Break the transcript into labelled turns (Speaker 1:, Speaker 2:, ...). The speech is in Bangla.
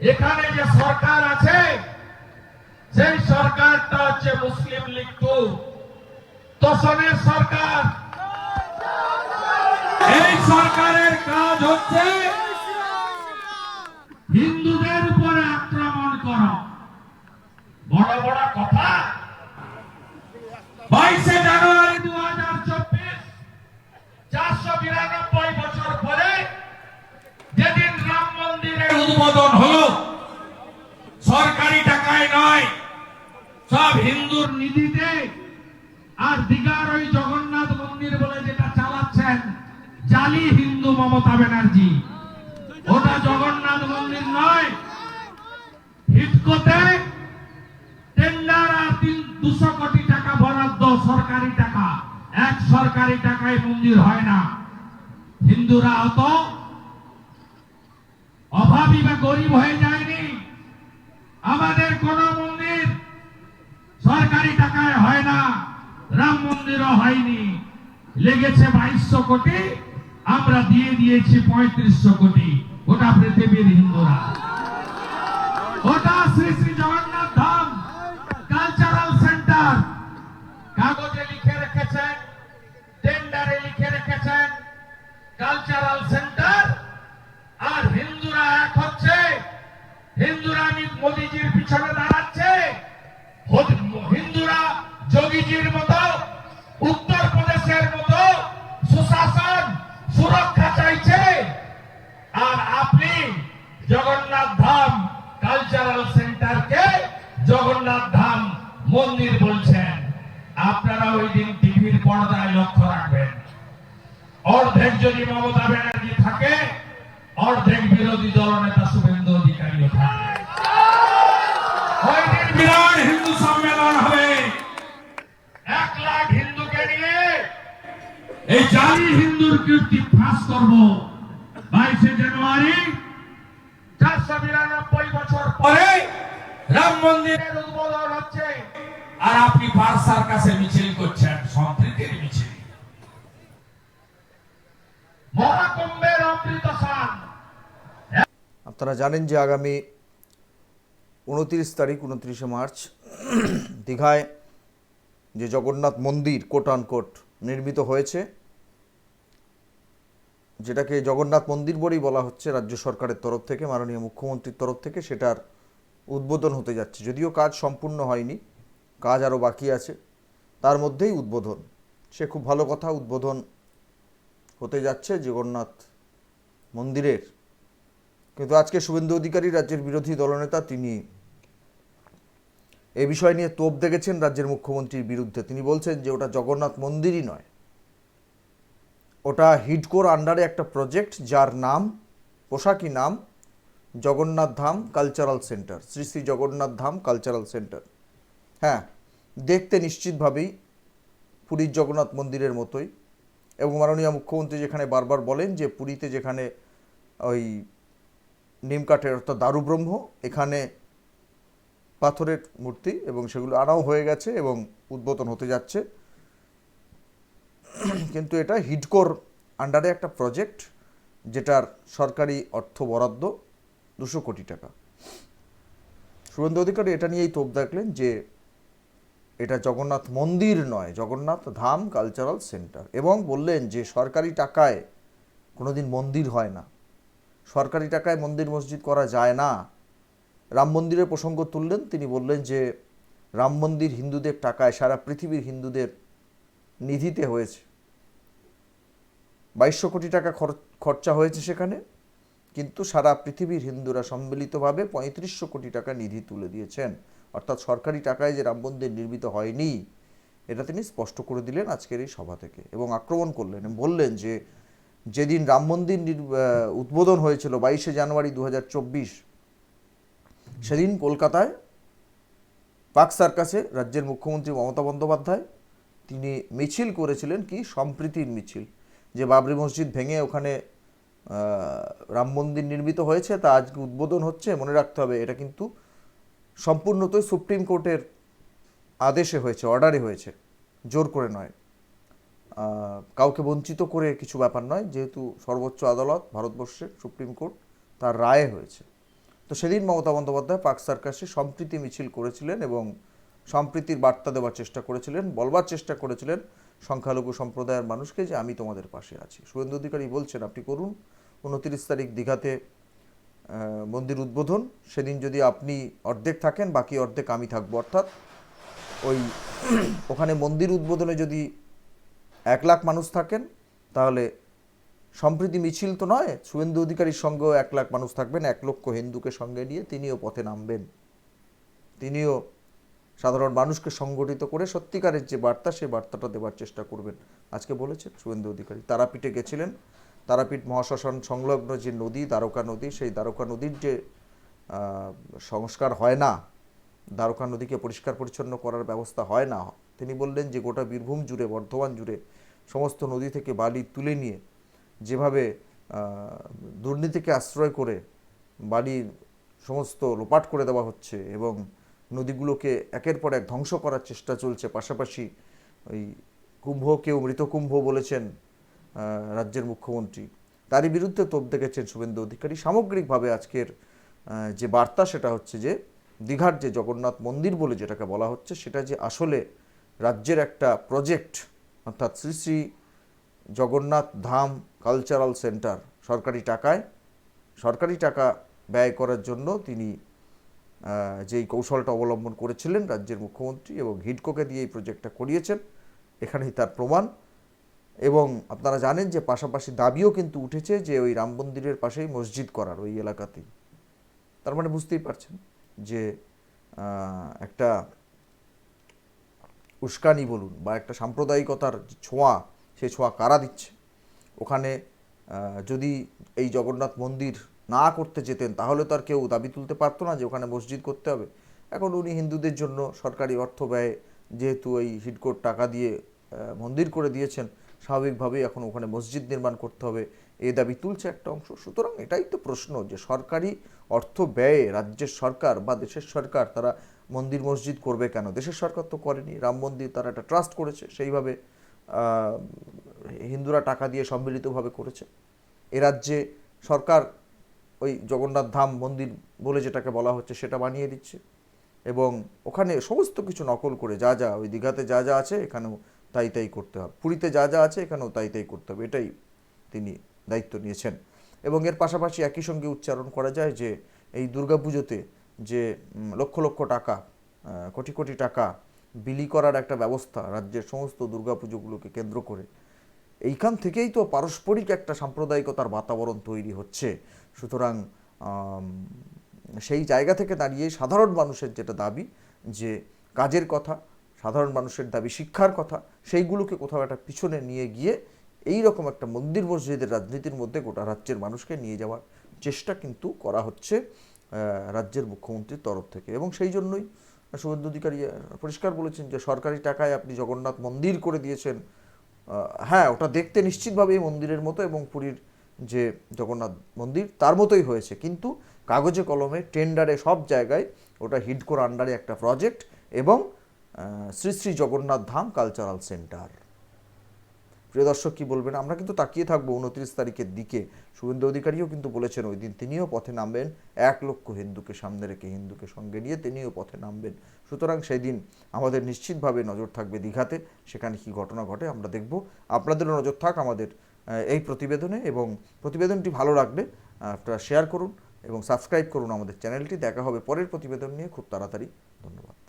Speaker 1: থেকে এখানে যে সরকার আছে সেই সরকারটা হচ্ছে মুসলিম লীগ টু তোষণের সরকার। এই সরকারের কাজ হচ্ছে হিন্দুদের উপরে আক্রমণ করো বড় বড় কথা বাইশে জানুয়ারি দু হাজার চব্বিশ চারশো বিরানব্বই বছর পরে যেদিন রাম মন্দিরের উদ্বোধন হলো সরকারি টাকায় নয় সব হিন্দুর নিধিতে আর দিঘার ওই জগন্নাথ মন্দির বলে যেটা চালাচ্ছেন, জালি হিন্দু মমতা ব্যানার্জি। ওটা জগন্নাথ মন্দির নয়। হিটকোতে তিন দুশো কোটি টাকা বরাদ্দ সরকারি টাকা। এক সরকারি টাকায় মন্দির হয় না। হিন্দুরা অত অভাবী বা গরিব হয়ে যায়নি। আমাদের কোন মন্দির সরকারি টাকায় হয় না, রাম মন্দিরও হয়নি। লেগেছে বাইশশো কোটি, আমরা দিয়ে দিয়েছি পঁয়ত্রিশশো কোটি ওটা পৃথিবীর হিন্দুরা। ওটা শ্রী শ্রী জগন্নাথ ধাম কালচারাল সেন্টার কাগজে লিখে রেখেছেন টেন্ডারে লিখে রেখেছেন কালচারাল সেন্টার আর হিন্দুরা এক হচ্ছে, হিন্দুরা মোদিজির পিছনে দাঁড়াচ্ছে কালচারাল সেন্টারকে জগন্নাথ ধাম মন্দির বলছেন। আপনারা ওই দিন টিভির পর্দায় লক্ষ্য রাখবেন। অর্ধেক যদি মমতা ব্যানার্জি থাকে, অর্ধেক বিরোধী দলনেতা শুভেন্দু অধিকারীও থাকে। ওই দিন বিরাট হিন্দু সম্মেলন হবে। এক লাখ হিন্দুকে নিয়ে এই জালি হিন্দুর কীর্তি ফাঁস করব। বাইশে জানুয়ারি চারশো বিরানব্বই বছর পরে রাম মন্দিরের উদ্বোধন হচ্ছে। আর আপনি পারসার কাছে মিছিল করছেন সম্প্রীতির মিছিল। মহাকুম্ভের অমৃত
Speaker 2: আপনারা জানেন যে আগামী উনত্রিশ তারিখ উনত্রিশে মার্চ দীঘায় যে জগন্নাথ মন্দির কোট কোট নির্মিত হয়েছে যেটাকে জগন্নাথ মন্দির বলেই বলা হচ্ছে রাজ্য সরকারের তরফ থেকে, মাননীয় মুখ্যমন্ত্রীর তরফ থেকে, সেটার উদ্বোধন হতে যাচ্ছে। যদিও কাজ সম্পূর্ণ হয়নি, কাজ আরও বাকি আছে, তার মধ্যেই উদ্বোধন। সে খুব ভালো কথা, উদ্বোধন হতে যাচ্ছে জগন্নাথ মন্দিরের। কিন্তু আজকে শুভেন্দু অধিকারী, রাজ্যের বিরোধী দলনেতা, তিনি এ বিষয় নিয়ে তোপ দেখেছেন রাজ্যের মুখ্যমন্ত্রীর বিরুদ্ধে। তিনি বলছেন যে ওটা জগন্নাথ মন্দিরই নয় ওটা হিডকোর আন্ডারে একটা প্রজেক্ট যার নাম পোশাকি নাম, Jagannath Dham cultural centre, Shri Shri Jagannath Dham cultural centre. হ্যাঁ দেখতে নিশ্চিতভাবেই পুরীর জগন্নাথ মন্দিরের মতোই এবং মাননীয় মুখ্যমন্ত্রী যেখানে বারবার বলেন যে পুরীতে যেখানে ওই নিমকাঠের অর্থাৎ দারুব্রহ্ম, এখানে পাথরের মূর্তি এবং সেগুলো আনাও হয়ে গেছে এবং উদ্বোধন হতে যাচ্ছে। কিন্তু এটা হিডকোর আন্ডারে একটা প্রজেক্ট যেটার সরকারি অর্থ বরাদ্দ দুশো কোটি টাকা। শুভেন্দু অধিকারী এটা নিয়েই তোপ দেখলেন যে এটা জগন্নাথ মন্দির নয়, জগন্নাথ ধাম কালচারাল সেন্টার এবং বললেন যে সরকারি টাকায় কোনোদিন মন্দির হয় না। সরকারি টাকায় মন্দির মসজিদ করা যায় না। রাম মন্দিরের প্রসঙ্গ তুললেন, তিনি বললেন যে রাম মন্দির হিন্দুদের টাকায়, সারা পৃথিবীর হিন্দুদের নিধিতে হয়েছে। বাইশশো কোটি টাকা খর- খরচা হয়েছে সেখানে, কিন্তু সারা পৃথিবীর হিন্দুরা সম্মিলিতভাবে পঁয়ত্রিশশো কোটি টাকা নিধি তুলে দিয়েছেন। অর্থাৎ সরকারি টাকায় যে রাম মন্দির নির্মিত হয়নি, এটা তিনি স্পষ্ট করে দিলেন আজকের এই সভা থেকে এবং আক্রমণ করলেন বললেন যে, যেদিন রাম মন্দির উদ্বোধন হয়েছিল বাইশে জানুয়ারি দু হাজার চব্বিশ, সেদিন কলকাতায় পাক সার্কাসে রাজ্যের মুখ্যমন্ত্রী মমতা বন্দ্যোপাধ্যায়, তিনি মিছিল করেছিলেন কি? সম্প্রীতির মিছিল। যে বাবরি মসজিদ ভেঙে ওখানে রাম মন্দির নির্মিত হয়েছে, তা আজকে উদ্বোধন হচ্ছে, মনে রাখতে হবে এটা কিন্তু সম্পূর্ণতই সুপ্রিম কোর্টের আদেশে হয়েছে, অর্ডারে হয়েছে, জোর করে নয়। কাউকে বঞ্চিত করে কিছু ব্যাপার নয়, যেহেতু সর্বোচ্চ আদালত ভারতবর্ষের সুপ্রিম কোর্ট তার রায়ে হয়েছে। তো সেদিন মমতা বন্দ্যোপাধ্যায় পাক সার্কাসে সম্প্রীতি মিছিল করেছিলেন এবং সম্প্রীতির বার্তা দেওয়ার চেষ্টা করেছিলেন, বলবার চেষ্টা করেছিলেন সংখ্যালঘু সম্প্রদায়ের মানুষকে যে আমি তোমাদের পাশে আছি। শুভেন্দু অধিকারী বলছেন, আপনি করুন। উনত্রিশ তারিখ দীঘাতে মন্দির উদ্বোধন। সেদিন যদি আপনি অর্ধেক থাকেন, বাকি অর্ধেক আমি থাকব। অর্থাৎ ওই ওখানে মন্দির উদ্বোধনে যদি এক লাখ মানুষ থাকেন, তাহলে সম্প্রীতি মিছিল তো নয়, শুভেন্দু অধিকারীর সঙ্গেও এক লাখ মানুষ থাকবেন। এক লক্ষ হিন্দুকে সঙ্গে নিয়ে তিনিও পথে নামবেন। তিনিও সাধারণ মানুষকে সংগঠিত করে সত্যিকারের যে বার্তা, সেই বার্তাটা দেওয়ার চেষ্টা করবেন। আজকে বলেছেন শুভেন্দু অধিকারী। তারাপীঠে গেছিলেন। তারাপীঠ মহাশ্মশান সংলগ্ন যে নদী, দ্বারকা নদী, সেই দ্বারকা নদীর যে সংস্কার হয় না, দ্বারকা নদীকে পরিষ্কার পরিচ্ছন্ন করার ব্যবস্থা হয় না, তিনি বললেন যে গোটা বীরভূম জুড়ে, বর্ধমান জুড়ে সমস্ত নদী থেকে বালি তুলে নিয়ে যেভাবে দুর্নীতিকে আশ্রয় করে বালির সমস্ত লোপাট করে দেওয়া হচ্ছে এবং নদীগুলোকে একের পর এক ধ্বংস করার চেষ্টা চলছে। পাশাপাশি ওই কুম্ভকেও মৃত কুম্ভ বলেছেন রাজ্যের মুখ্যমন্ত্রী। তারই বিরুদ্ধে তোপ দেখেছেন শুভেন্দু অধিকারী। সামগ্রিকভাবে আজকের যে বার্তা সেটা হচ্ছে যে, দীঘার যে জগন্নাথ মন্দির বলে যেটাকে বলা হচ্ছে, সেটা যে আসলে রাজ্যের একটা প্রজেক্ট, অর্থাৎ শ্রী শ্রী জগন্নাথ ধাম কালচারাল সেন্টার সরকারি টাকায়, সরকারি টাকা ব্যয় করার জন্য তিনি যেই কৌশলটা অবলম্বন করেছিলেন রাজ্যের মুখ্যমন্ত্রী এবং হিডকোকে দিয়ে এই প্রজেক্টটা করিয়েছেন, এখানেই তার প্রমাণ। এবং আপনারা জানেন যে পাশাপাশি দাবিও কিন্তু উঠেছে যে ওই রাম মন্দিরের পাশেই মসজিদ করার ওই এলাকাতেই। তার মানে বুঝতেই পারছেন যে একটা উস্কানি বলুন বা একটা সাম্প্রদায়িকতার ছোঁয়া, সে ছোঁয়া কারা দিচ্ছে? ওখানে যদি এই জগন্নাথ মন্দির না করতে যেতেন, তাহলে তো আর কেউ দাবি তুলতে পারতো না যে ওখানে মসজিদ করতে হবে। এখন উনি হিন্দুদের জন্য সরকারি অর্থ ব্যয়ে, যেহেতু এই হিডকোর টাকা দিয়ে মন্দির করে দিয়েছেন, স্বাভাবিকভাবেই এখন ওখানে মসজিদ নির্মাণ করতে হবে এই দাবি তুলছে একটা অংশ। সুতরাং এটাই তো প্রশ্ন যে সরকারি অর্থ ব্যয়ে রাজ্যের সরকার বা দেশের সরকার তারা মন্দির মসজিদ করবে কেন? দেশের সরকার তো করেনি, রাম মন্দির তারা একটা ট্রাস্ট করেছে, সেইভাবে হিন্দুরা টাকা দিয়ে সম্মিলিতভাবে করেছে। এ রাজ্যে সরকার ওই জগন্নাথ ধাম মন্দির বলে যেটাকে বলা হচ্ছে সেটা বানিয়ে দিচ্ছে। এবং ওখানে সমস্ত কিছু নকল করে যা যা ওই দীঘাতে যা যা আছে এখানেও তাই তাই করতে হবে। পুরীতে যা যা আছে এখানেও তাই তাই করতে হবে, এটাই তিনি দায়িত্ব নিয়েছেন। এবং এর পাশাপাশি একই সঙ্গে উচ্চারণ করা যায় যে এই দুর্গাপুজোতে যে লক্ষ লক্ষ টাকা কোটি কোটি টাকা বিলি করার একটা ব্যবস্থা রাজ্যের সমস্ত দুর্গাপুজোগুলোকে কেন্দ্র করে, এইখান থেকেই তো পারস্পরিক একটা সাম্প্রদায়িকতার বাতাবরণ তৈরি হচ্ছে। সুতরাং সেই জায়গা থেকে দাঁড়িয়ে সাধারণ মানুষের যেটা দাবি, যে কাজের কথা, সাধারণ মানুষের দাবি শিক্ষার কথা, সেইগুলোকে কোথাও একটা পিছনে নিয়ে গিয়ে এই রকম একটা মন্দির মসজিদের রাজনীতির মধ্যে গোটা রাজ্যের মানুষকে নিয়ে যাওয়ার চেষ্টা কিন্তু করা হচ্ছে রাজ্যের মুখ্যমন্ত্রীর তরফ থেকে। এবং সেই জন্যই শুভেন্দু অধিকারী পরিষ্কার বলেছেন যে সরকারি টাকায় আপনি জগন্নাথ মন্দির করে দিয়েছেন হ্যাঁ ওটা দেখতে নিশ্চিতভাবেই মন্দিরের মতো এবং পুরীর যে জগন্নাথ মন্দির, তার মতোই হয়েছে। কিন্তু কাগজে কলমে, টেন্ডারে, সব জায়গায় ওটা হিডকোর আন্ডারে একটা প্রজেক্ট এবং শ্রী শ্রী জগন্নাথ ধাম কালচারাল সেন্টার প্রিয় দর্শক, কি বলবেন? আমরা কিন্তু তাকিয়ে থাকব উনত্রিশ তারিখের দিকে। শুভেন্দু অধিকারীও কিন্তু বলেছেন, ওই দিন তিনিও পথে নামবেন। এক লক্ষ হিন্দুকে সামনে রেখে হিন্দুকে সঙ্গে নিয়ে তিনিও পথে নামবেন। সুতরাং সেই দিন আমাদের নিশ্চিতভাবে নজর থাকবে দীঘাতে। সেখানে কি ঘটনা ঘটে আমরা দেখব। আপনাদেরও নজর থাক আমাদের এই প্রতিবেদনে এবং প্রতিবেদনটি ভালো আহ, আপনারা শেয়ার করুন এবং সাবস্ক্রাইব করুন আমাদের চ্যানেলটি। দেখা হবে পরের প্রতিবেদন নিয়ে। খুব তাড়াতাড়ি। ধন্যবাদ।